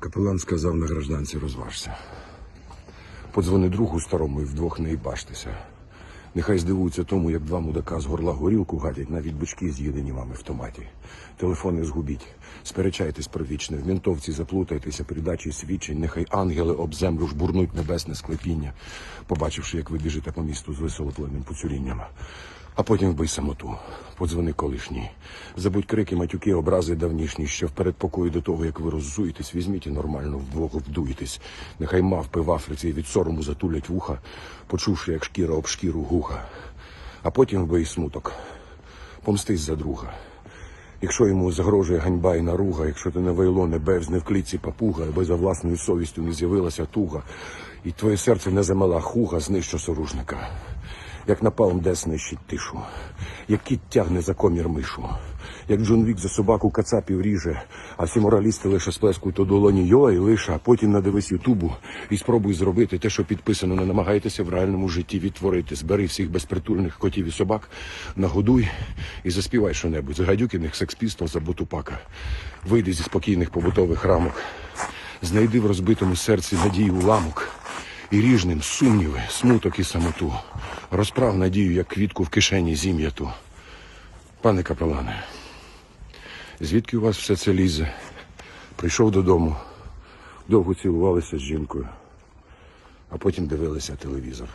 Капелан сказав на гражданці розважся. Подзвони другу старому і вдвох не їбаштеся. Нехай здивуються тому, як два мудака з горла горілку гадять, навіть бички з'їдені вами в томаті. Телефони згубіть, сперечайтесь про вічне, в ментовці заплутайтеся передачі свідчень, нехай ангели об землю жбурнуть небесне склепіння, побачивши, як ви біжите по місту з висолопленим поцюрінням. А потім вбий самоту, подзвони колишній. Забудь крики, матюки, образи давнішні, що в передпокої до того, як ви роззуєтесь, візьміть і нормально вдвох вдуєтесь. Нехай мавпи в Африці від сорому затулять вуха, почувши, як шкіра об шкіру гуха. А потім вбий смуток. Помстись за друга. Якщо йому загрожує ганьба і наруга, якщо ти не вейло, не бевз, не в клітці папуга, аби за власною совістю не з'явилася туга, і твоє серце не замала хуга, знищу соружника. Як напалм дес нищить тишу, як кіт тягне за комір мишу, як Джон Вік за собаку кацапів ріже, а всі моралісти лише сплескують у долоні йо і лише, а потім надивись Ютубу і спробуй зробити те, що підписано, не намагайтеся в реальному житті відтворити. Збери всіх безпритульних котів і собак, нагодуй і заспівай що-небудь. З гадюкиних секспістов за бутупака. Вийди зі спокійних побутових рамок, знайди в розбитому серці надію уламок. І ріжним сумніви, смуток і самоту. Розправ надію, як квітку в кишені зім'яту. Пане капелане, звідки у вас все це лізе? Прийшов додому, довго цілувалися з жінкою, а потім дивилися телевізор.